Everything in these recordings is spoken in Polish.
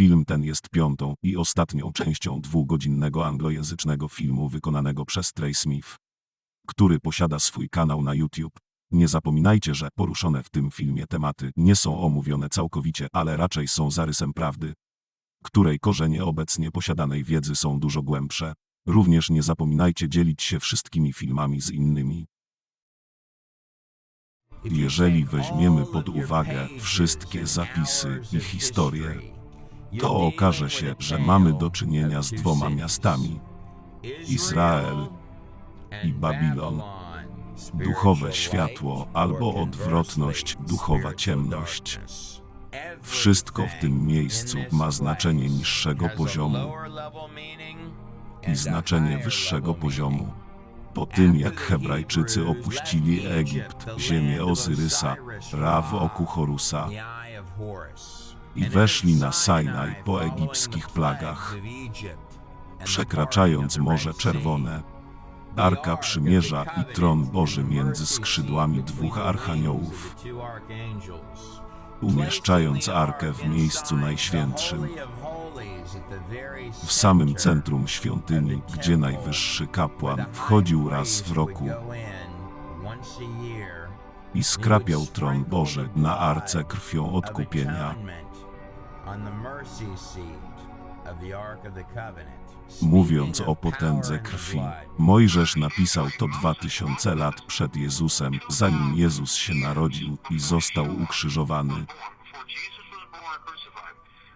Film ten jest piątą i ostatnią częścią dwugodzinnego anglojęzycznego filmu wykonanego przez Trey Smith, który posiada swój kanał na YouTube. Nie zapominajcie, że poruszone w tym filmie tematy nie są omówione całkowicie, ale raczej są zarysem prawdy, której korzenie obecnie posiadanej wiedzy są dużo głębsze. Również nie zapominajcie dzielić się wszystkimi filmami z innymi. Jeżeli weźmiemy pod uwagę wszystkie zapisy i historie, to okaże się, że mamy do czynienia z dwoma miastami Izrael i Babilon. Duchowe światło albo odwrotność, duchowa ciemność. Wszystko w tym miejscu ma znaczenie niższego poziomu i znaczenie wyższego poziomu. Po tym jak Hebrajczycy opuścili Egipt, ziemię Ozyrysa, Ra w oku Horusa i weszli na Sinaj po egipskich plagach, przekraczając Morze Czerwone, Arka Przymierza i Tron Boży między skrzydłami dwóch archaniołów, umieszczając Arkę w miejscu najświętszym, w samym centrum świątyni, gdzie najwyższy kapłan wchodził raz w roku i skrapiał tron Boży na arce krwią odkupienia. Mówiąc o potędze krwi, Mojżesz napisał to dwa tysiące lat przed Jezusem, zanim Jezus się narodził i został ukrzyżowany.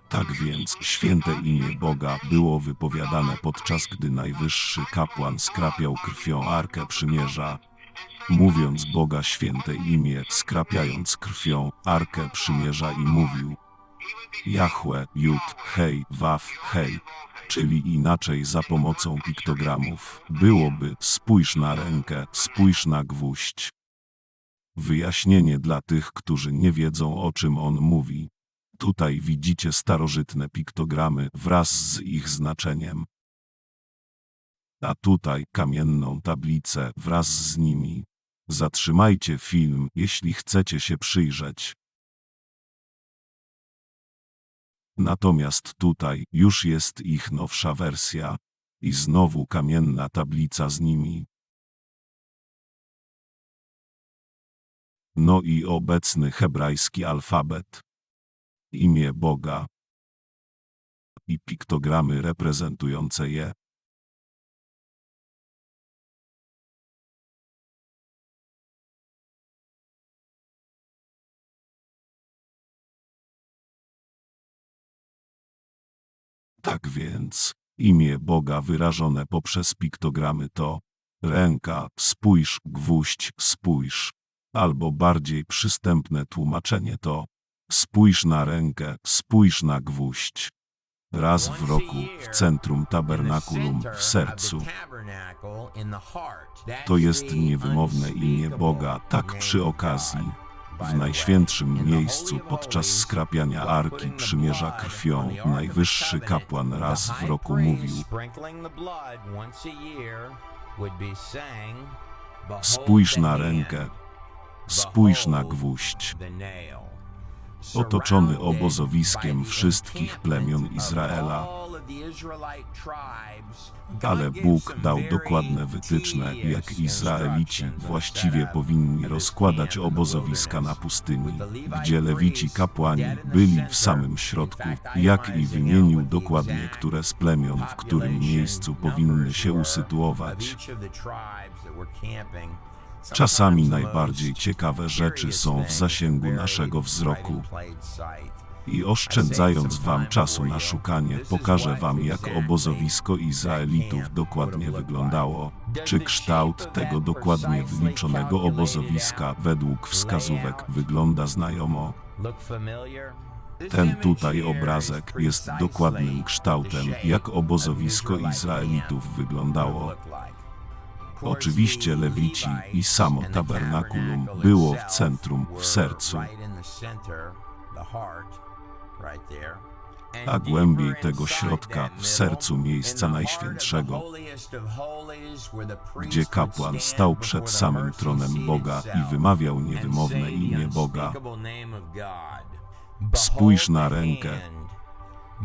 Tak więc święte imię Boga było wypowiadane podczas gdy najwyższy kapłan skrapiał krwią Arkę Przymierza. Mówiąc Boga święte imię, skrapiając krwią Arkę Przymierza i mówił Jahwe, Jud, Hej, Waf, Hej, czyli inaczej za pomocą piktogramów, byłoby spójrz na rękę, spójrz na gwóźdź. Wyjaśnienie dla tych, którzy nie wiedzą o czym on mówi. Tutaj widzicie starożytne piktogramy wraz z ich znaczeniem. A tutaj kamienną tablicę wraz z nimi. Zatrzymajcie film, jeśli chcecie się przyjrzeć. Natomiast tutaj już jest ich nowsza wersja. I znowu kamienna tablica z nimi. No i obecny hebrajski alfabet imię Boga i piktogramy reprezentujące je. Tak więc, imię Boga wyrażone poprzez piktogramy to ręka, spójrz, gwóźdź, spójrz, albo bardziej przystępne tłumaczenie to Spójrz na rękę, spójrz na gwóźdź. Raz w roku w centrum tabernakulum w sercu. To jest niewymowne imię Boga, tak przy okazji. W najświętszym miejscu podczas skrapiania arki przymierza krwią najwyższy kapłan raz w roku mówił Spójrz na rękę, spójrz na gwóźdź otoczony obozowiskiem wszystkich plemion Izraela. Ale Bóg dał dokładne wytyczne, jak Izraelici właściwie powinni rozkładać obozowiska na pustyni, gdzie lewici kapłani byli w samym środku, jak i wymienił dokładnie, które z plemion w którym miejscu powinny się usytuować. Czasami najbardziej ciekawe rzeczy są w zasięgu naszego wzroku. I oszczędzając wam czasu na szukanie, pokażę wam jak obozowisko Izraelitów dokładnie wyglądało. Czy kształt tego dokładnie wyliczonego obozowiska według wskazówek wygląda znajomo? Ten tutaj obrazek jest dokładnym kształtem, jak obozowisko Izraelitów wyglądało. Oczywiście Lewici i samo tabernakulum było w centrum, w sercu. A głębiej tego środka, w sercu miejsca najświętszego, gdzie kapłan stał przed samym tronem Boga i wymawiał niewymowne imię Boga. Spójrz na rękę,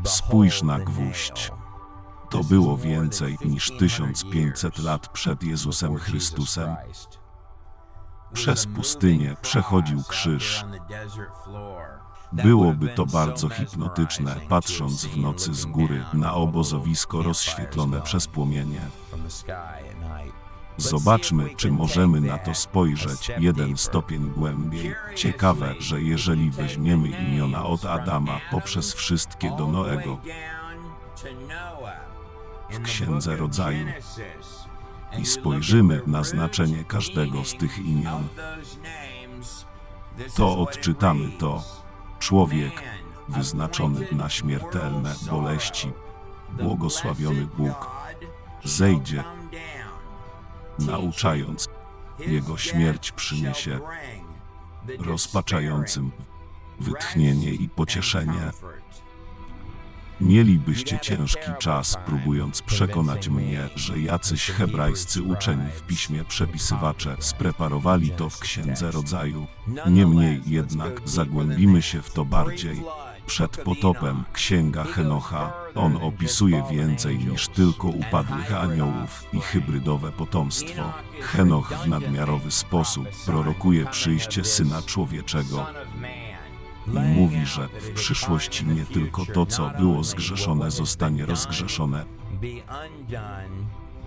Spójrz na gwóźdź. To było więcej niż 1500 lat przed Jezusem Chrystusem. Przez pustynię przechodził krzyż. Byłoby to bardzo hipnotyczne, patrząc w nocy z góry na obozowisko rozświetlone przez płomienie. Zobaczmy, czy możemy na to spojrzeć jeden stopień głębiej. Ciekawe, że jeżeli weźmiemy imiona od Adama poprzez wszystkie do Noego w Księdze Rodzaju i spojrzymy na znaczenie każdego z tych imion, to odczytamy to. Człowiek wyznaczony na śmiertelne boleści, błogosławiony Bóg, zejdzie, nauczając, Jego śmierć przyniesie rozpaczającym wytchnienie i pocieszenie. Mielibyście ciężki czas, próbując przekonać mnie, że jacyś hebrajscy uczeni w piśmie przepisywacze spreparowali to w Księdze Rodzaju. Niemniej jednak zagłębimy się w to bardziej. Przed potopem Księga Henocha on opisuje więcej niż tylko upadłych aniołów i hybrydowe potomstwo. Henoch w nadmiarowy sposób prorokuje przyjście Syna Człowieczego i mówi, że w przyszłości nie tylko to, co było zgrzeszone, zostanie rozgrzeszone,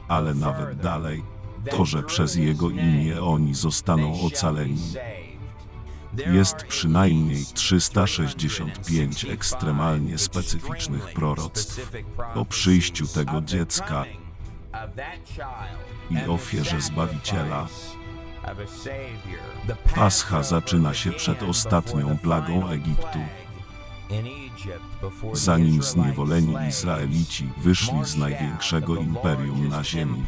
ale nawet dalej, to, że przez Jego imię oni zostaną ocaleni. Jest przynajmniej 365 ekstremalnie specyficznych proroctw o przyjściu tego dziecka i ofierze Zbawiciela. Pascha zaczyna się przed ostatnią plagą Egiptu. Zanim zniewoleni Izraelici wyszli z największego imperium na ziemi,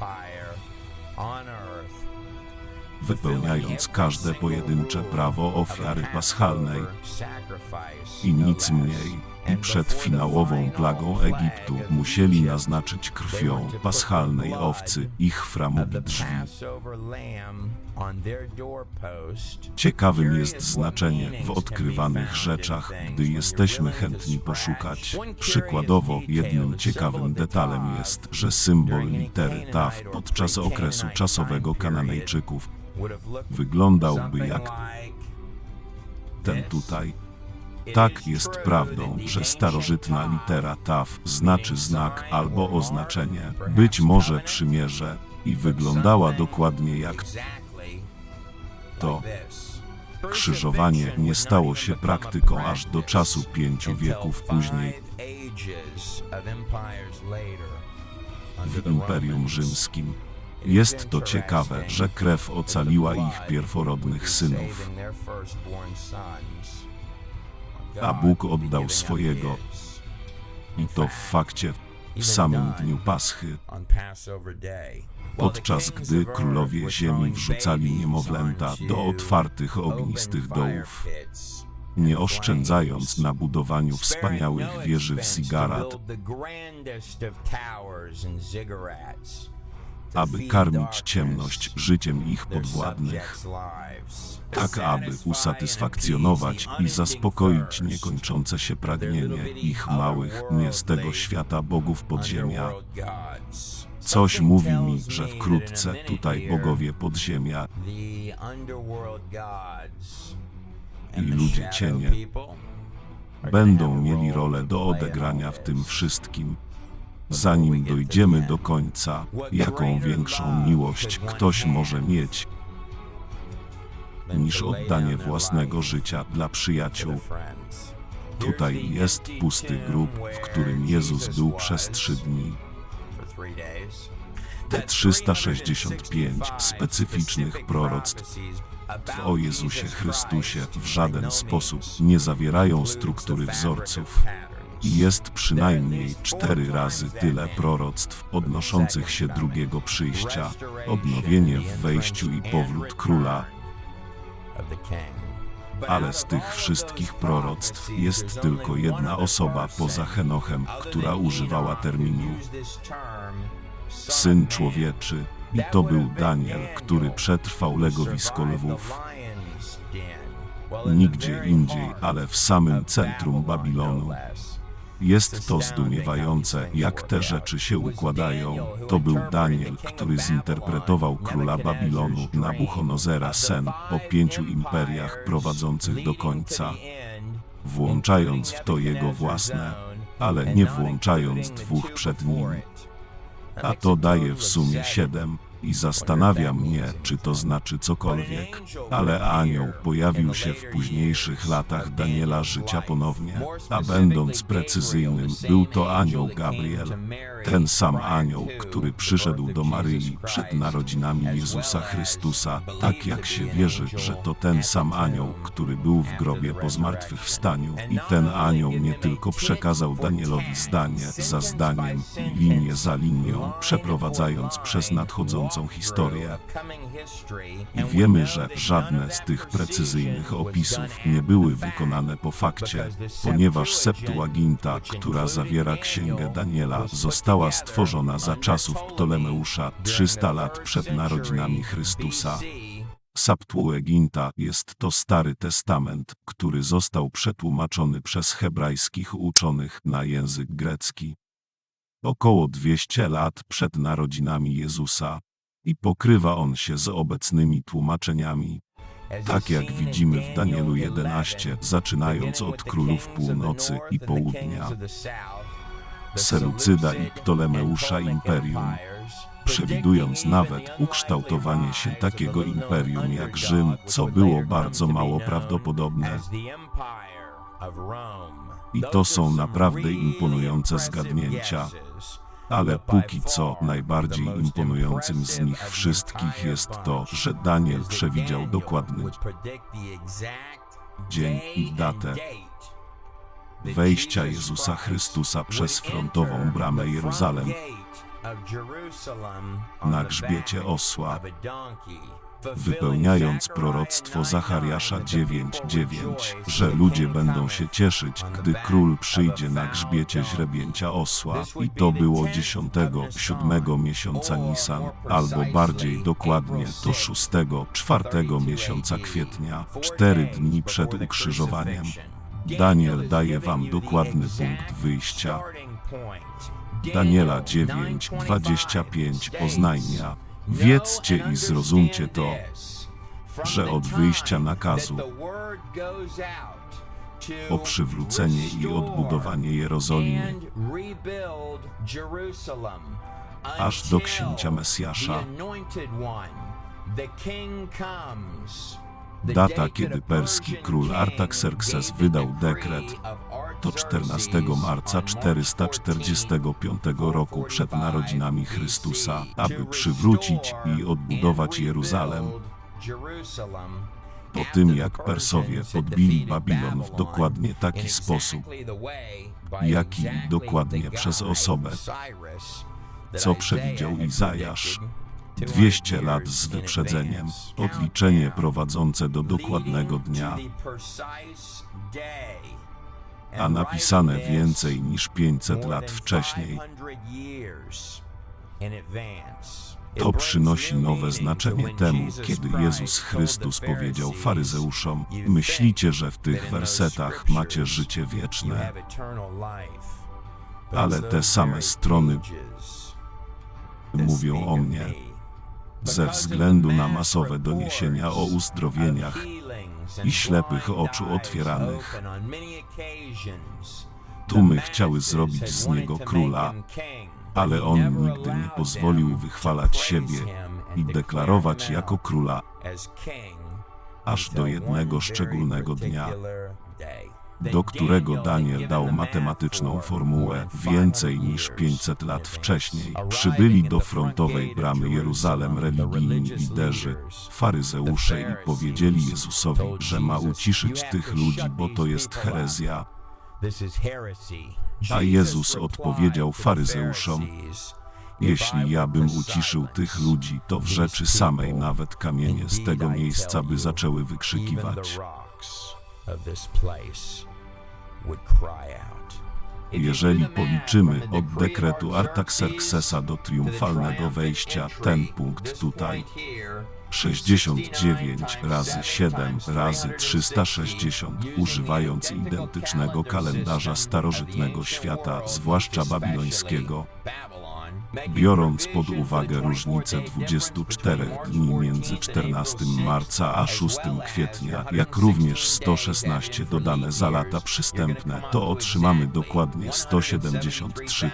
wypełniając każde pojedyncze prawo ofiary paschalnej i nic mniej. I przed finałową plagą Egiptu musieli naznaczyć krwią paschalnej owcy ich framugi drzwi. Ciekawym jest znaczenie w odkrywanych rzeczach, gdy jesteśmy chętni poszukać. Przykładowo, jednym ciekawym detalem jest, że symbol litery Taf podczas okresu czasowego Kananejczyków wyglądałby jak ten tutaj. Tak jest prawdą, że starożytna litera Taf znaczy znak albo oznaczenie, być może przymierze, i wyglądała dokładnie jak to. Krzyżowanie nie stało się praktyką aż do czasu pięciu wieków później w Imperium Rzymskim. Jest to ciekawe, że krew ocaliła ich pierworodnych synów, a Bóg oddał swojego. I to w fakcie w samym dniu Paschy, podczas gdy królowie ziemi wrzucali niemowlęta do otwartych ognistych dołów, nie oszczędzając na budowaniu wspaniałych wieży w Sigarat, aby karmić ciemność życiem ich podwładnych, tak aby usatysfakcjonować i zaspokoić niekończące się pragnienie ich małych, nie z tego świata bogów podziemia. Coś mówi mi, że wkrótce tutaj bogowie podziemia i ludzie cienie będą mieli rolę do odegrania w tym wszystkim. Zanim dojdziemy do końca, jaką większą miłość ktoś może mieć niż oddanie własnego życia dla przyjaciół. Tutaj jest pusty grób, w którym Jezus był przez trzy dni. Te 365 specyficznych proroctw o Jezusie Chrystusie w żaden sposób nie zawierają struktury wzorców. I jest przynajmniej cztery razy tyle proroctw odnoszących się drugiego przyjścia, odnowienie w wejściu i powrót króla. Ale z tych wszystkich proroctw jest tylko jedna osoba poza Henochem, która używała terminu Syn Człowieczy, i to był Daniel, który przetrwał legowisko lwów. Nigdzie indziej, ale w samym centrum Babilonu Jest to zdumiewające, jak te rzeczy się układają. To był Daniel, który zinterpretował króla Babilonu, Nabuchonozera sen o pięciu imperiach prowadzących do końca, włączając w to jego własne, ale nie włączając dwóch przed nim. A to daje w sumie siedem. I zastanawia mnie, czy to znaczy cokolwiek. Ale anioł pojawił się w późniejszych latach Daniela życia ponownie. A będąc precyzyjnym, był to anioł Gabriel. Ten sam anioł, który przyszedł do Maryi przed narodzinami Jezusa Chrystusa, tak jak się wierzy, że to ten sam anioł, który był w grobie po zmartwychwstaniu. I ten anioł nie tylko przekazał Danielowi zdanie za zdaniem i linię za linią, przeprowadzając przez nadchodzącą historię. I wiemy, że żadne z tych precyzyjnych opisów nie były wykonane po fakcie, ponieważ Septuaginta, która zawiera księgę Daniela, została stworzona za czasów Ptolemeusza 300 lat przed narodzinami Chrystusa. Septuaginta jest to Stary Testament, który został przetłumaczony przez hebrajskich uczonych na język grecki. Około 200 lat przed narodzinami Jezusa i pokrywa on się z obecnymi tłumaczeniami. Tak jak widzimy w Danielu 11, zaczynając od królów północy i południa, Serucyda i Ptolemeusza imperium, przewidując nawet ukształtowanie się takiego imperium jak Rzym, co było bardzo mało prawdopodobne. I to są naprawdę imponujące zgadnięcia. Ale póki co najbardziej imponującym z nich wszystkich jest to, że Daniel przewidział dokładny dzień i datę wejścia Jezusa Chrystusa przez frontową bramę Jeruzalem. Na grzbiecie osła, wypełniając proroctwo Zachariasza 9:9, że ludzie będą się cieszyć, gdy król przyjdzie na grzbiecie źrebięcia osła. I to było 10, 7 miesiąca Nisan, albo bardziej dokładnie to 6, 4 miesiąca kwietnia, cztery dni przed ukrzyżowaniem. Daniel daje wam dokładny punkt wyjścia. Daniela 9:25 oznajmia: Wiedzcie i zrozumcie to, że od wyjścia nakazu o przywrócenie i odbudowanie Jerozolimy aż do księcia Mesjasza. Data, kiedy perski król Artaxerxes wydał dekret, to 14 marca 445 roku przed narodzinami Chrystusa, aby przywrócić i odbudować Jeruzalem. Po tym jak Persowie podbili Babilon w dokładnie taki sposób, jaki dokładnie przez osobę, co przewidział Izajasz. 200 lat z wyprzedzeniem, odliczenie prowadzące do dokładnego dnia, a napisane więcej niż 500 lat wcześniej. To przynosi nowe znaczenie temu, kiedy Jezus Chrystus powiedział faryzeuszom: Myślicie, że w tych wersetach macie życie wieczne, ale te same strony mówią o mnie. Ze względu na masowe doniesienia o uzdrowieniach i ślepych oczu otwieranych, tłumy chciały zrobić z niego króla, ale on nigdy nie pozwolił wychwalać siebie i deklarować jako króla, aż do jednego szczególnego dnia, do którego Daniel dał matematyczną formułę więcej niż 500 lat wcześniej. Przybyli do frontowej bramy Jeruzalem religijni liderzy, faryzeusze i powiedzieli Jezusowi, że ma uciszyć tych ludzi, bo to jest herezja. A Jezus odpowiedział faryzeuszom, jeśli ja bym uciszył tych ludzi, to w rzeczy samej nawet kamienie z tego miejsca by zaczęły wykrzykiwać. Jeżeli policzymy od dekretu Artaxerxesa do triumfalnego wejścia ten punkt tutaj, 69 razy 7 razy 360, używając identycznego kalendarza starożytnego świata, zwłaszcza babilońskiego, biorąc pod uwagę różnicę 24 dni między 14 marca a 6 kwietnia, jak również 116 dodane za lata przystępne, to otrzymamy dokładnie 173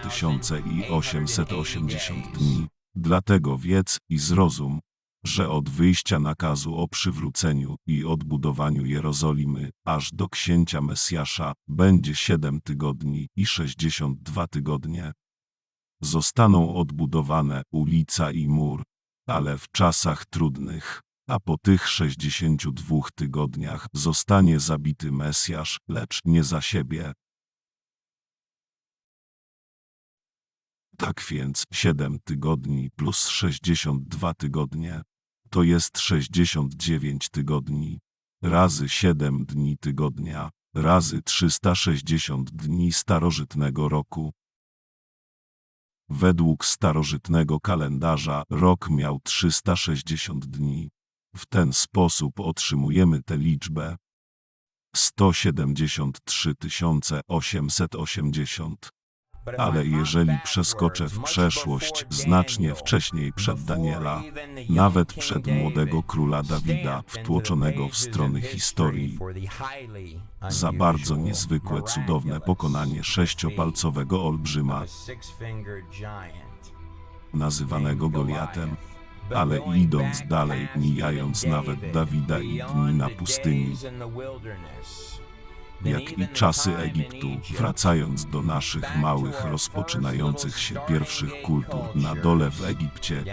880 dni. Dlatego wiedz i zrozum, że od wyjścia nakazu o przywróceniu i odbudowaniu Jerozolimy aż do księcia Mesjasza będzie 7 tygodni i 62 tygodnie. Zostaną odbudowane ulica i mur, ale w czasach trudnych, a po tych 62 tygodniach zostanie zabity Mesjasz, lecz nie za siebie. Tak więc 7 tygodni plus 62 tygodnie to jest 69 tygodni, razy 7 dni tygodnia, razy 360 dni starożytnego roku. Według starożytnego kalendarza rok miał 360 dni. W ten sposób otrzymujemy tę liczbę. 173 880. Ale jeżeli przeskoczę w przeszłość znacznie wcześniej przed Daniela, nawet przed młodego króla Dawida, wtłoczonego w strony historii, za bardzo niezwykłe, cudowne pokonanie sześciopalcowego olbrzyma, nazywanego Goliatem, ale idąc dalej, mijając nawet Dawida i dni na pustyni, jak i czasy Egiptu, wracając do naszych małych, rozpoczynających się pierwszych kultur na dole w Egipcie,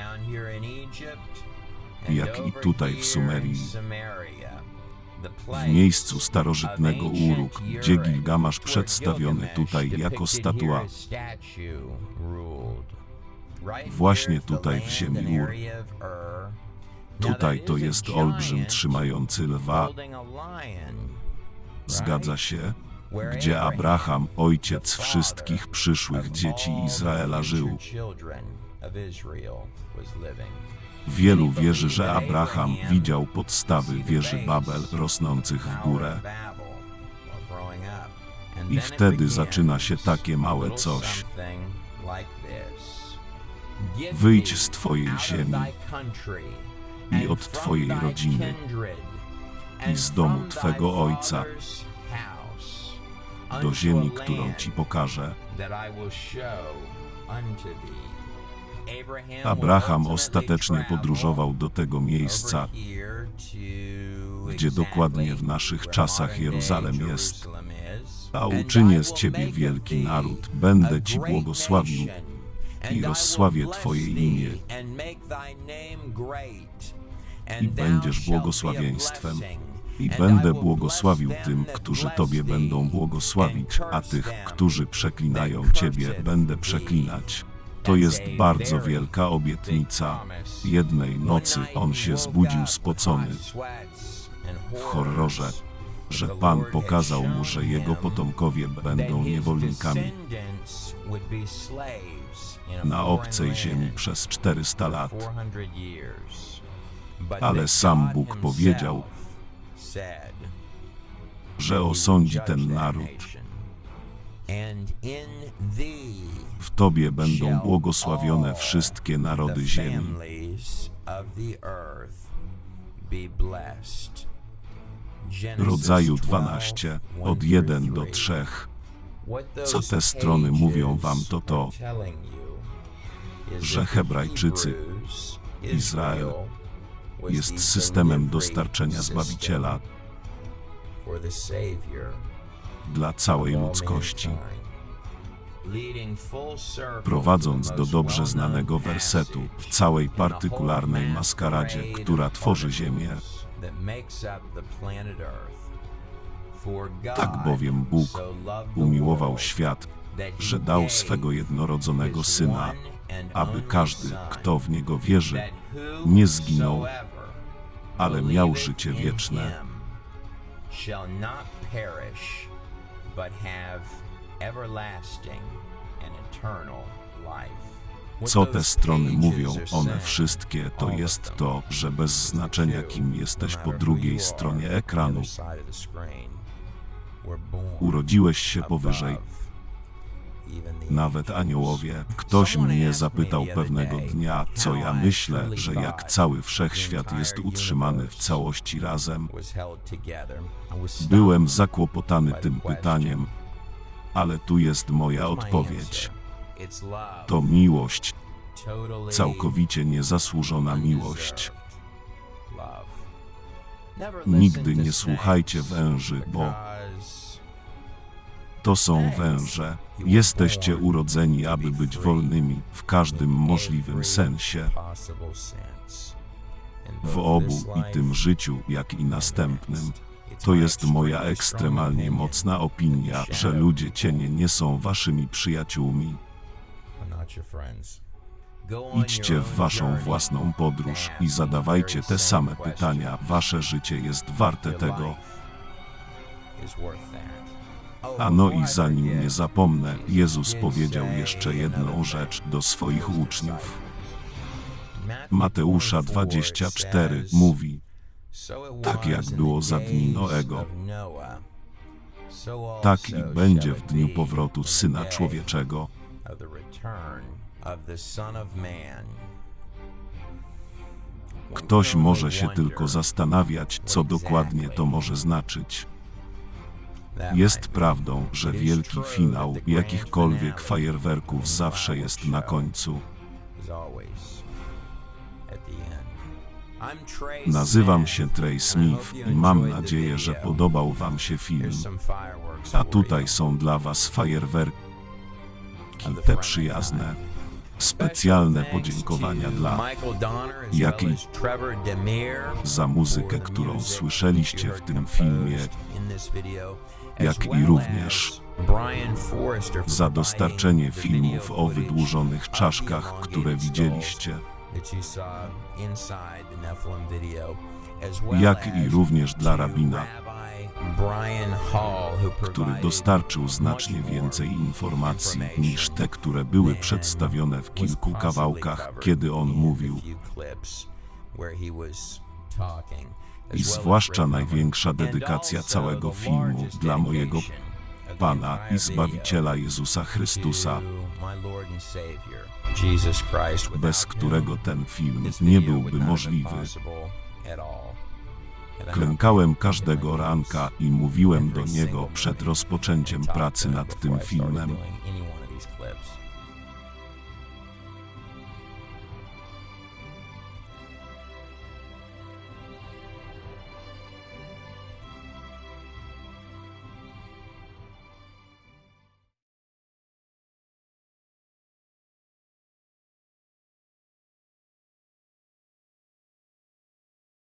jak i tutaj w Sumerii, w miejscu starożytnego Uruk, gdzie Gilgamasz przedstawiony tutaj jako statua, właśnie tutaj w ziemi Ur. Tutaj to jest olbrzym trzymający lwa, zgadza się, gdzie Abraham, ojciec wszystkich przyszłych dzieci Izraela, żył. Wielu wierzy, że Abraham widział podstawy wieży Babel rosnących w górę. I wtedy zaczyna się takie małe coś. Wyjdź z Twojej ziemi i od Twojej rodziny i z domu Twego Ojca do ziemi, którą Ci pokażę. Abraham ostatecznie podróżował do tego miejsca, gdzie dokładnie w naszych czasach Jeruzalem jest. A uczynię z Ciebie wielki naród, będę Ci błogosławił i rozsławię Twoje imię i będziesz błogosławieństwem. I będę błogosławił tym, którzy Tobie będą błogosławić, a tych, którzy przeklinają Ciebie, będę przeklinać. To jest bardzo wielka obietnica. Jednej nocy on się zbudził spocony w horrorze, że Pan pokazał mu, że jego potomkowie będą niewolnikami na obcej ziemi przez 400 lat. Ale sam Bóg powiedział, że osądzi ten naród. W Tobie będą błogosławione wszystkie narody ziemi. Rodzaju 12, od 1 do 3. Co te strony mówią wam to to, że Hebrajczycy, Izrael, jest systemem dostarczenia Zbawiciela dla całej ludzkości, prowadząc do dobrze znanego wersetu w całej partykularnej maskaradzie, która tworzy Ziemię. Tak bowiem Bóg umiłował świat, że dał swego jednorodzonego Syna, aby każdy, kto w Niego wierzy, nie zginął, ale miał życie wieczne. Co te strony mówią, one wszystkie, to jest to, że bez znaczenia kim jesteś po drugiej stronie ekranu, urodziłeś się powyżej. Nawet aniołowie. Ktoś mnie zapytał pewnego dnia, co ja myślę, że jak cały wszechświat jest utrzymany w całości razem. Byłem zakłopotany tym pytaniem, ale tu jest moja odpowiedź. To miłość, całkowicie niezasłużona miłość. Nigdy nie słuchajcie węży, bo to są węże. Jesteście urodzeni, aby być wolnymi w każdym możliwym sensie. W obu i tym życiu, jak i następnym. To jest moja ekstremalnie mocna opinia, że ludzie cienie nie są waszymi przyjaciółmi. Idźcie w waszą własną podróż i zadawajcie te same pytania. Wasze życie jest warte tego. A no i zanim nie zapomnę, Jezus powiedział jeszcze jedną rzecz do swoich uczniów. Mateusza 24 mówi, tak jak było za dni Noego, tak i będzie w dniu powrotu Syna Człowieczego. Ktoś może się tylko zastanawiać, co dokładnie to może znaczyć. Jest prawdą, że wielki finał jakichkolwiek fajerwerków zawsze jest na końcu. Nazywam się Trey Smith i mam nadzieję, że podobał Wam się film. A tutaj są dla Was fajerwerki, te przyjazne. Specjalne podziękowania dla jak i za muzykę, którą słyszeliście w tym filmie, jak i również za dostarczenie filmów o wydłużonych czaszkach, które widzieliście, jak i również dla rabina, który dostarczył znacznie więcej informacji niż te, które były przedstawione w kilku kawałkach, kiedy on mówił. I zwłaszcza największa dedykacja całego filmu dla mojego Pana i Zbawiciela Jezusa Chrystusa, bez którego ten film nie byłby możliwy. Klękałem każdego ranka i mówiłem do niego przed rozpoczęciem pracy nad tym filmem.